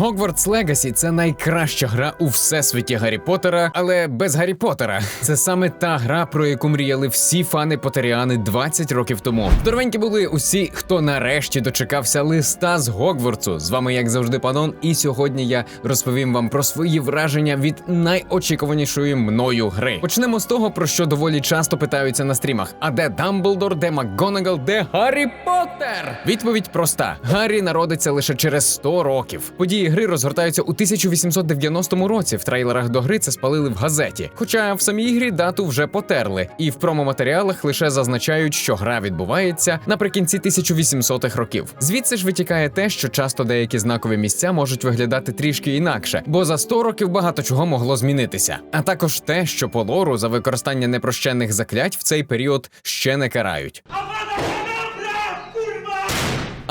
Hogwarts Legacy – це найкраща гра у всесвіті Гаррі Поттера, але без Гаррі Поттера. Це саме та гра, про яку мріяли всі фани Поттеріани 20 років тому. Здоровенькі були усі, хто нарешті дочекався листа з Гогвартсу. З вами, як завжди, панон. І сьогодні я розповім вам про свої враження від найочікуванішої мною гри. Почнемо з того, про що доволі часто питаються на стрімах: а де Дамблдор, де МакГонагал, де Гаррі Поттер? Відповідь проста: Гаррі народиться лише через 100 років. Події гри розгортаються у 1890 році. В трейлерах до гри це спалили в газеті. Хоча в самій грі дату вже потерли, і в промоматеріалах лише зазначають, що гра відбувається наприкінці 1800-х років. Звідси ж витікає те, що часто деякі знакові місця можуть виглядати трішки інакше, бо за 100 років багато чого могло змінитися. А також те, що по лору за використання непрощенних заклять в цей період ще не карають.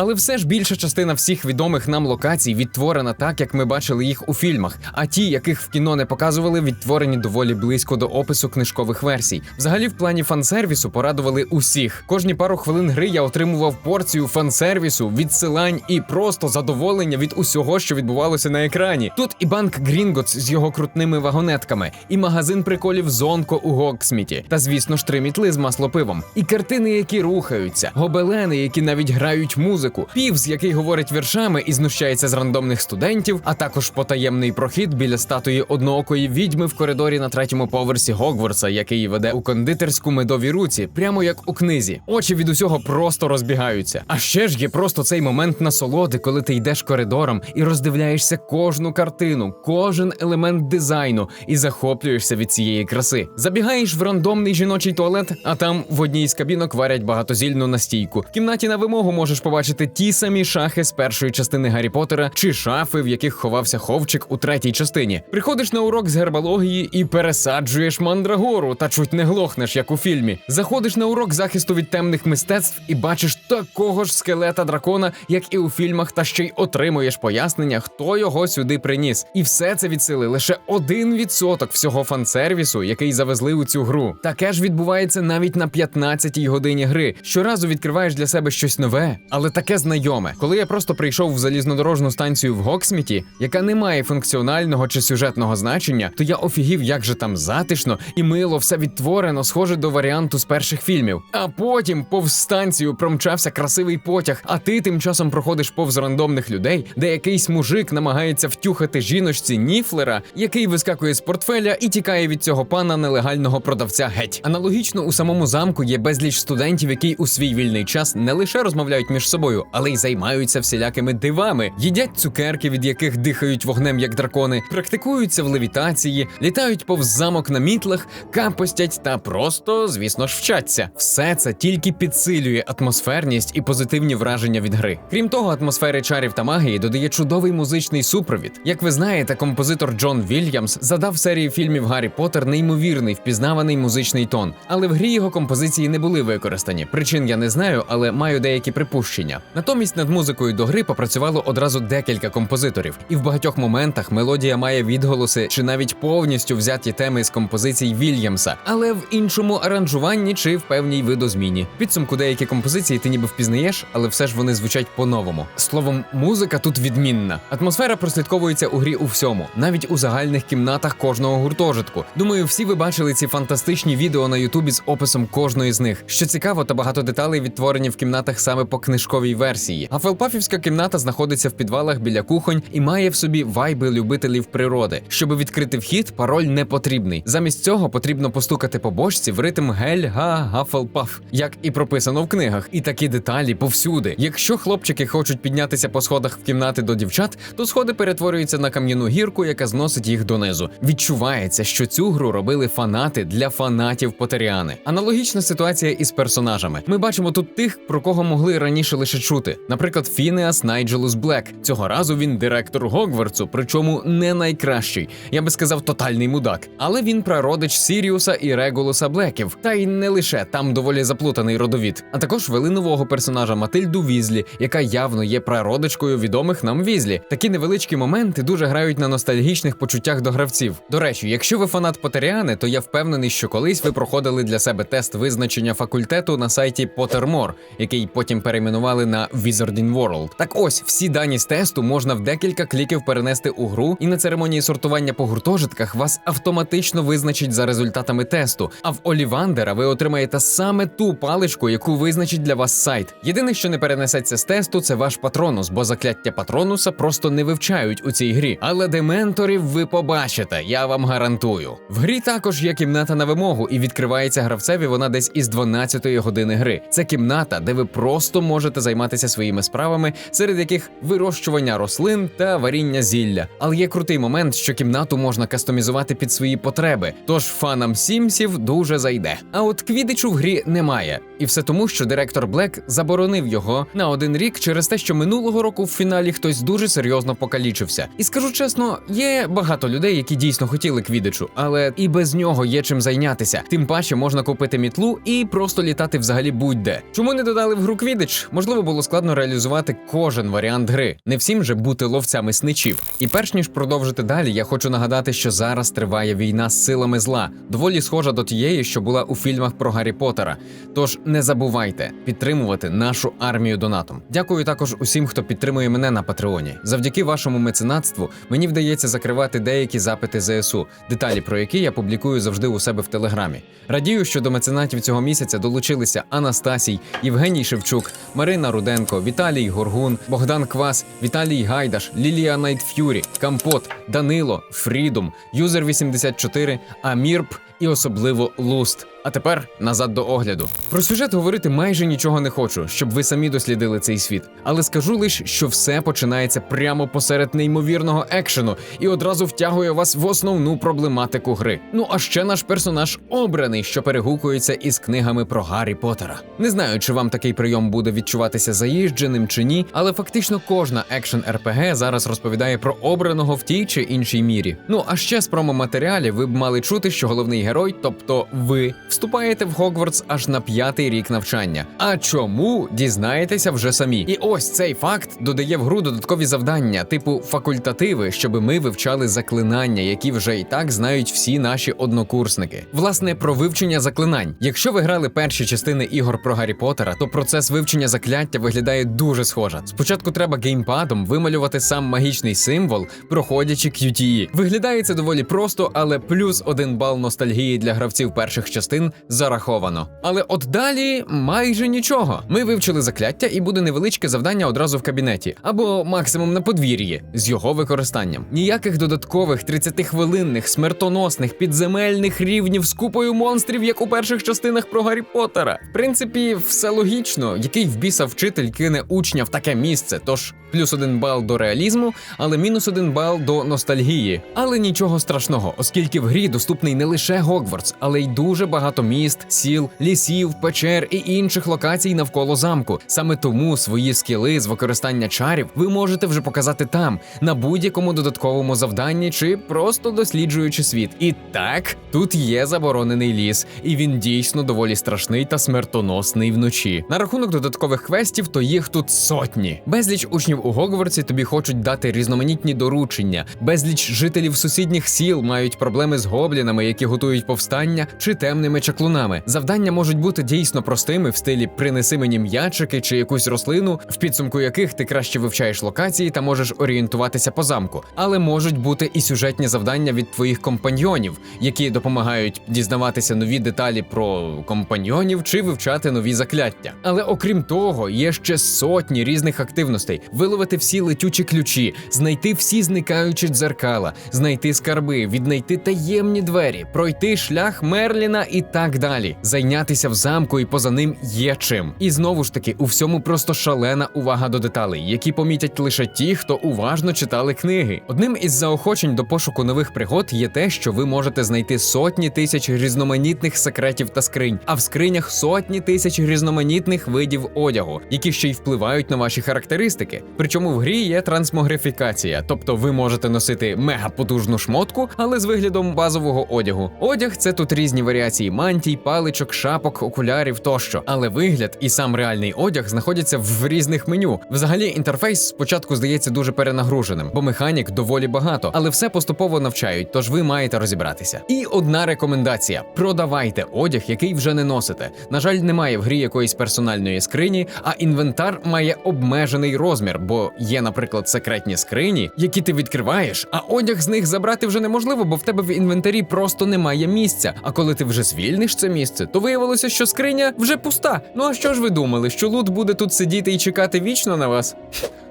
Але все ж більша частина всіх відомих нам локацій відтворена так, як ми бачили їх у фільмах. А ті, яких в кіно не показували, відтворені доволі близько до опису книжкових версій. Взагалі, в плані фансервісу порадували усіх. Кожні пару хвилин гри я отримував порцію фансервісу, відсилань і просто задоволення від усього, що відбувалося на екрані. Тут і банк Грінготс з його крутними вагонетками, і магазин приколів Зонко у Гоксміті, та звісно ж три мітли з маслопивом, і картини, які рухаються, гобелени, які навіть грають музику, півз, який говорить віршами і знущається з рандомних студентів, а також потаємний прохід біля статуї одноокої відьми в коридорі на третьому поверсі Гогвартса, який веде у кондитерську медовій руці, прямо як у книзі. Очі від усього просто розбігаються. А ще ж є просто цей момент насолоди, коли ти йдеш коридором і роздивляєшся кожну картину, кожен елемент дизайну і захоплюєшся від цієї краси. Забігаєш в рандомний жіночий туалет, а там в одній з кабінок варять багатозільну настійку. В кімнаті на вимогу можеш побачити ті самі шахи з першої частини Гаррі Поттера чи шафи, в яких ховався ховчик у третій частині. Приходиш на урок з гербології і пересаджуєш мандрагору, та чуть не глохнеш, як у фільмі. Заходиш на урок захисту від темних мистецтв і бачиш такого ж скелета дракона, як і у фільмах, та ще й отримуєш пояснення, хто його сюди приніс. І все це від сили лише один відсоток всього фансервісу, який завезли у цю гру. Таке ж відбувається навіть на 15-й годині гри. Щоразу відкриваєш для себе щось нове, але таке знайоме. Коли я просто прийшов в залізнодорожну станцію в Гоксміті, яка не має функціонального чи сюжетного значення, то я офігів, як же там затишно і мило все відтворено, схоже до варіанту з перших фільмів. А потім повз станцію промчався красивий потяг, а ти тим часом проходиш повз рандомних людей, де якийсь мужик намагається втюхати жіночці Ніфлера, який вискакує з портфеля і тікає від цього пана нелегального продавця геть. Аналогічно у самому замку є безліч студентів, які у свій вільний час не лише розмовляють між собою, але й займаються всілякими дивами, їдять цукерки, від яких дихають вогнем як дракони, практикуються в левітації, літають повз замок на мітлах, капостять та просто, звісно ж, вчаться. Все це тільки підсилює атмосферність і позитивні враження від гри. Крім того, атмосфери чарів та магії додає чудовий музичний супровід. Як ви знаєте, композитор Джон Вільямс задав серії фільмів Гаррі Поттер неймовірний впізнаваний музичний тон, але в грі його композиції не були використані. Причин я не знаю, але маю деякі припущення. Натомість над музикою до гри попрацювало одразу декілька композиторів, і в багатьох моментах мелодія має відголоси чи навіть повністю взяті теми з композицій Вільямса, але в іншому аранжуванні чи в певній видозміні. Підсумку деякі композиції ти ніби впізнаєш, але все ж вони звучать по-новому. Словом, музика тут відмінна. Атмосфера прослідковується у грі у всьому, навіть у загальних кімнатах кожного гуртожитку. Думаю, всі ви бачили ці фантастичні відео на Ютубі з описом кожної з них. Що цікаво, та багато деталей відтворені в кімнатах саме по книжковій версії. Гафелпафівська кімната знаходиться в підвалах біля кухонь і має в собі вайби любителів природи. Щоб відкрити вхід, пароль не потрібний. Замість цього потрібно постукати по бочці в ритм гель-га Гафелпаф, як і прописано в книгах. І такі деталі повсюди. Якщо хлопчики хочуть піднятися по сходах в кімнати до дівчат, то сходи перетворюються на кам'яну гірку, яка зносить їх донизу. Відчувається, що цю гру робили фанати для фанатів Потеріани. Аналогічна ситуація із персонажами. Ми бачимо тут тих, про кого могли раніше лише чути. Наприклад, Фінеас Найджелус Блек. Цього разу він директор Гогвартсу, причому не найкращий. Я би сказав, тотальний мудак. Але він прародич Сіріуса і Регулуса Блеків. Та й не лише там доволі заплутаний родовід. А також вели нового персонажа Матильду Візлі, яка явно є прародичкою відомих нам Візлі. Такі невеличкі моменти дуже грають на ностальгічних почуттях до гравців. До речі, якщо ви фанат Потеріани, то я впевнений, що колись ви проходили для себе тест визначення факультету на сайті Pottermore, який потім перейменували на Wizarding World. Так ось всі дані з тесту можна в декілька кліків перенести у гру, і на церемонії сортування по гуртожитках вас автоматично визначить за результатами тесту. А в Олівандера ви отримаєте саме ту паличку, яку визначить для вас сайт. Єдине, що не перенесеться з тесту, це ваш патронус, бо закляття патронуса просто не вивчають у цій грі. Але дементорів ви побачите, я вам гарантую. В грі також є кімната на вимогу, і відкривається гравцеві вона десь із 12-ї години гри. Це кімната, де ви просто можете займатися своїми справами, серед яких вирощування рослин та варіння зілля. Але є крутий момент, що кімнату можна кастомізувати під свої потреби. Тож фанам Сімсів дуже зайде. А от квідичу в грі немає. І все тому, що директор Блек заборонив його на один рік через те, що минулого року в фіналі хтось дуже серйозно покалічився. І скажу чесно, є багато людей, які дійсно хотіли квідичу, але і без нього є чим зайнятися. Тим паче можна купити мітлу і просто літати взагалі будь-де. Чому не додали в гру квідич? Можливо, було складно реалізувати кожен варіант гри. Не всім же бути ловцями сничів. І перш ніж продовжити далі, я хочу нагадати, що зараз триває війна з силами зла, доволі схожа до тієї, що була у фільмах про Гаррі Поттера. Тож не забувайте підтримувати нашу армію донатом. Дякую також усім, хто підтримує мене на Патреоні. Завдяки вашому меценатству мені вдається закривати деякі запити ЗСУ, деталі про які я публікую завжди у себе в телеграмі. Радію, що до меценатів цього місяця долучилися Анастасій, Євгеній Шевчук, Марина Руденко, Віталій Горгун, Богдан Квас, Віталій Гайдаш, Лілія Найтф'юрі, Кампот, Данило, Фрідум, Юзер 84, Амірп і особливо Луст. А тепер назад до огляду. Про сюжет говорити майже нічого не хочу, щоб ви самі дослідили цей світ. Але скажу лише, що все починається прямо посеред неймовірного екшену і одразу втягує вас в основну проблематику гри. Ну а ще наш персонаж обраний, що перегукується із книгами про Гаррі Поттера. Не знаю, чи вам такий прийом буде відчуватися заїждженим чи ні, але фактично кожна екшен РПГ зараз розповідає про обраного в тій чи іншій мірі. Ну а ще з промо-матеріалів ви б мали чути, що головний герой, тобто ви, вступаєте в Хогвартс аж на п'ятий рік навчання. А чому дізнаєтеся вже самі? І ось цей факт додає в гру додаткові завдання, типу факультативи, щоб ми вивчали заклинання, які вже і так знають всі наші однокурсники. Власне, про вивчення заклинань. Якщо ви грали перші частини ігор про Гаррі Поттера, то процес вивчення закляття виглядає дуже схоже. Спочатку треба геймпадом вималювати сам магічний символ, проходячи QTE. Виглядає це доволі просто, але плюс один бал ностальгії для гравців перших частин зараховано. Але от далі майже нічого. Ми вивчили закляття, і буде невеличке завдання одразу в кабінеті, або максимум на подвір'ї з його використанням. Ніяких додаткових 30-хвилинних, смертоносних, підземельних рівнів з купою монстрів, як у перших частинах про Гаррі Поттера. В принципі, все логічно, який в біса вчитель кине учня в таке місце. Тож плюс один бал до реалізму, але мінус один бал до ностальгії. Але нічого страшного, оскільки в грі доступний не лише Гогвартс, але й дуже багато міст, сіл, лісів, печер і інших локацій навколо замку. Саме тому свої скіли з використання чарів ви можете вже показати там, на будь-якому додатковому завданні чи просто досліджуючи світ. І так, тут є заборонений ліс, і він дійсно доволі страшний та смертоносний вночі. На рахунок додаткових квестів, то їх тут сотні. Безліч учнів у Гогвартсі тобі хочуть дати різноманітні доручення. Безліч жителів сусідніх сіл мають проблеми з гоблінами, які готують повстання, чи темними чаклунами. Завдання можуть бути дійсно простими в стилі принеси мені м'ячики чи якусь рослину, в підсумку яких ти краще вивчаєш локації та можеш орієнтуватися по замку. Але можуть бути і сюжетні завдання від твоїх компаньйонів, які допомагають дізнаватися нові деталі про компаньйонів чи вивчати нові закляття. Але окрім того, є ще сотні різних активностей: виловити всі летючі ключі, знайти всі зникаючі дзеркала, знайти скарби, віднайти таємні двері, пройти шлях Мерліна і так далі. Зайнятися в замку і поза ним є чим. І знову ж таки, у всьому просто шалена увага до деталей, які помітять лише ті, хто уважно читали книги. Одним із заохочень до пошуку нових пригод є те, що ви можете знайти сотні тисяч різноманітних секретів та скринь, а в скринях сотні тисяч різноманітних видів одягу, які ще й впливають на ваші характеристики. Причому в грі є трансмогрифікація, тобто ви можете носити мегапотужну шмотку, але з виглядом базового одягу. Одяг це тут різні варіації мантій, паличок, шапок, окулярів тощо. Але вигляд і сам реальний одяг знаходяться в різних меню. Взагалі, інтерфейс спочатку здається дуже перенагруженим, бо механік доволі багато, але все поступово навчають, тож ви маєте розібратися. І одна рекомендація: продавайте одяг, який вже не носите. На жаль, немає в грі якоїсь персональної скрині, а інвентар має обмежений розмір, бо є, наприклад, секретні скрині, які ти відкриваєш, а одяг з них забрати вже неможливо, бо в тебе в інвентарі просто немає місця. А коли ти вже звільниш це місце, то виявилося, що скриня вже пуста. Ну а що ж ви думали, що лут буде тут сидіти і чекати вічно на вас?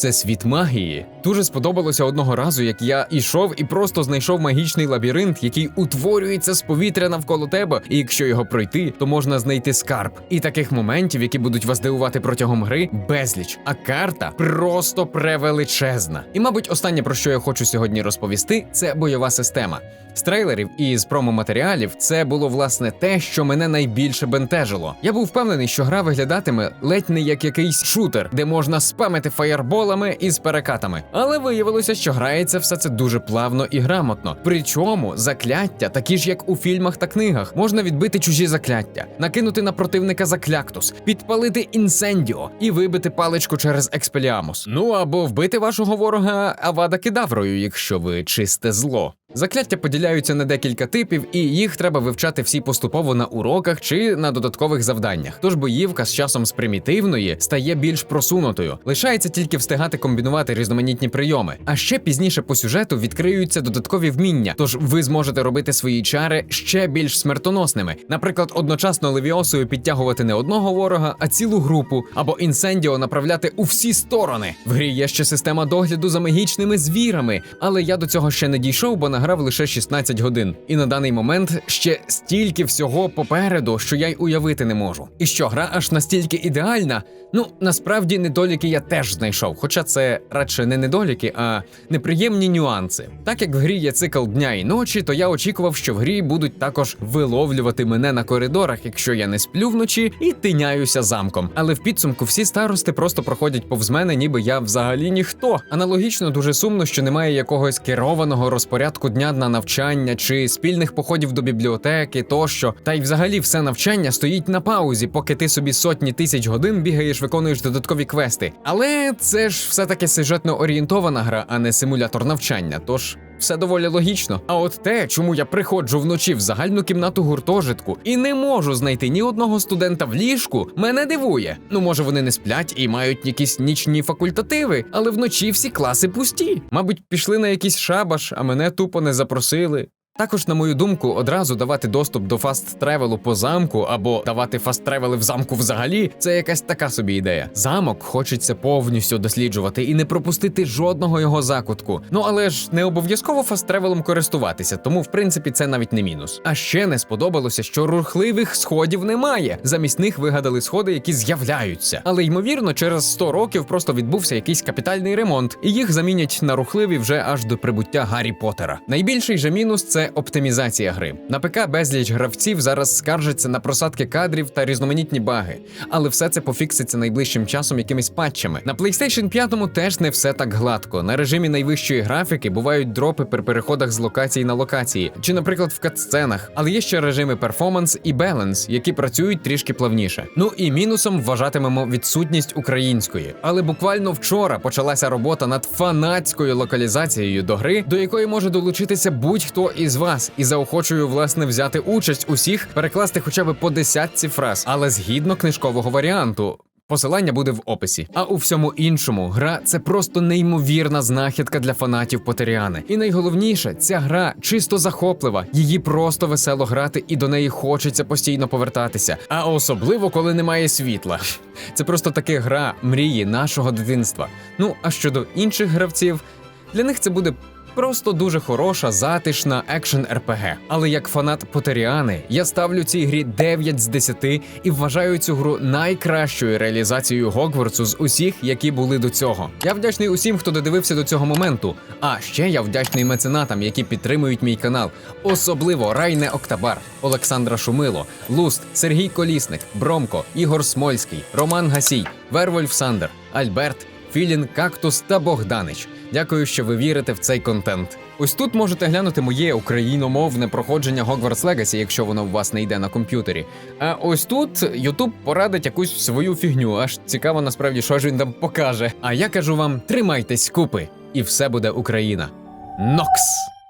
Це світ магії. Дуже сподобалося одного разу, як я ішов і просто знайшов магічний лабіринт, який утворюється з повітря навколо тебе. І якщо його пройти, то можна знайти скарб. І таких моментів, які будуть вас дивувати протягом гри, безліч. А карта просто превеличезна. І, мабуть, останнє про що я хочу сьогодні розповісти, це бойова система. З трейлерів і з промоматеріалів це було власне те, що мене найбільше бентежило. Я був впевнений, що гра виглядатиме ледь не як якийсь шутер, де можна спамити фаєрболами із перекатами. Але виявилося, що грається все це дуже плавно і грамотно. Причому закляття, такі ж як у фільмах та книгах, можна відбити чужі закляття, накинути на противника закляктус, підпалити інсендіо і вибити паличку через експеліамус. Ну або вбити вашого ворога авада кедаврою, якщо ви чисте зло. Закляття поділяються на декілька типів, і їх треба вивчати всі поступово на уроках чи на додаткових завданнях. Тож боївка з часом з примітивної стає більш просунутою. Лишається тільки встигати комбінувати різноманітні прийоми. А ще пізніше по сюжету відкриються додаткові вміння, тож ви зможете робити свої чари ще більш смертоносними. Наприклад, одночасно левіосою підтягувати не одного ворога, а цілу групу, або інсендіо направляти у всі сторони. В грі є ще система догляду за магічними звірами, але я до цього ще не дійшов, бо награв лише 16 годин. І на даний момент ще стільки всього попереду, що я й уявити не можу. І що гра аж настільки ідеальна? Ну насправді недоліки я теж знайшов, хоча це радше не недоліки, а неприємні нюанси. Так як в грі є цикл дня і ночі, то я очікував, що в грі будуть також виловлювати мене на коридорах, якщо я не сплю вночі і тиняюся замком. Але в підсумку всі старости просто проходять повз мене, ніби я взагалі ніхто. Аналогічно дуже сумно, що немає якогось керованого розпорядку дня на навчання чи спільних походів до бібліотеки тощо. Та й взагалі все навчання стоїть на паузі, поки ти собі сотні тисяч годин бігаєш, виконуєш додаткові квести. Але це ж все таки сюжетно орієнтована гра, а не симулятор навчання. Тож. Все доволі логічно. А от те, чому я приходжу вночі в загальну кімнату гуртожитку і не можу знайти ні одного студента в ліжку, мене дивує. Ну, може, вони не сплять і мають якісь нічні факультативи, але вночі всі класи пусті. Мабуть, пішли на якийсь шабаш, а мене тупо не запросили. Також, на мою думку, одразу давати доступ до фаст-тревелу по замку або давати фаст-тревели в замку взагалі це якась така собі ідея. Замок хочеться повністю досліджувати і не пропустити жодного його закутку. Ну але ж не обов'язково фаст-тревелом користуватися, тому в принципі це навіть не мінус. А ще не сподобалося, що рухливих сходів немає. Замість них вигадали сходи, які з'являються. Але ймовірно, через 100 років просто відбувся якийсь капітальний ремонт, і їх замінять на рухливі вже аж до прибуття Гаррі Поттера. Найбільший же мінус це оптимізація гри. На ПК безліч гравців зараз скаржаться на просадки кадрів та різноманітні баги, але все це пофікситься найближчим часом якимись патчами. На PlayStation 5 теж не все так гладко. На режимі найвищої графіки бувають дропи при переходах з локації на локації, чи, наприклад, в катсценах. Але є ще режими перформанс і баланс, які працюють трішки плавніше. Ну і мінусом вважатимемо відсутність української. Але буквально вчора почалася робота над фанатською локалізацією до гри, до якої може долучитися будь-хто із вас, і заохочую власне взяти участь усіх, перекласти хоча б по десятці фраз, але згідно книжкового варіанту. Посилання буде в описі. А у всьому іншому гра це просто неймовірна знахідка для фанатів Потеріани. І найголовніше, ця гра чисто захоплива. Її просто весело грати, і до неї хочеться постійно повертатися. А особливо, коли немає світла. Це просто таки гра мрії нашого дитинства. Ну а щодо інших гравців, для них це буде Просто дуже хороша, затишна екшен РПГ. Але як фанат Потеріани, я ставлю цій грі 9 з 10 і вважаю цю гру найкращою реалізацією Гогвартсу з усіх, які були до цього. Я вдячний усім, хто додивився до цього моменту. А ще я вдячний меценатам, які підтримують мій канал, особливо Райне Октабар, Олександра Шумило, Луст, Сергій Колісник, Бромко, Ігор Смольський, Роман Гасій, Вервольф Сандер, Альберт. Філін, Кактус та Богданич. Дякую, що ви вірите в цей контент. Ось тут можете глянути моє україномовне проходження Hogwarts Legacy, якщо воно у вас не йде на комп'ютері. А ось тут YouTube порадить якусь свою фігню. Аж цікаво насправді, що ж він там покаже. А я кажу вам: тримайтесь купи, і все буде Україна. Нокс!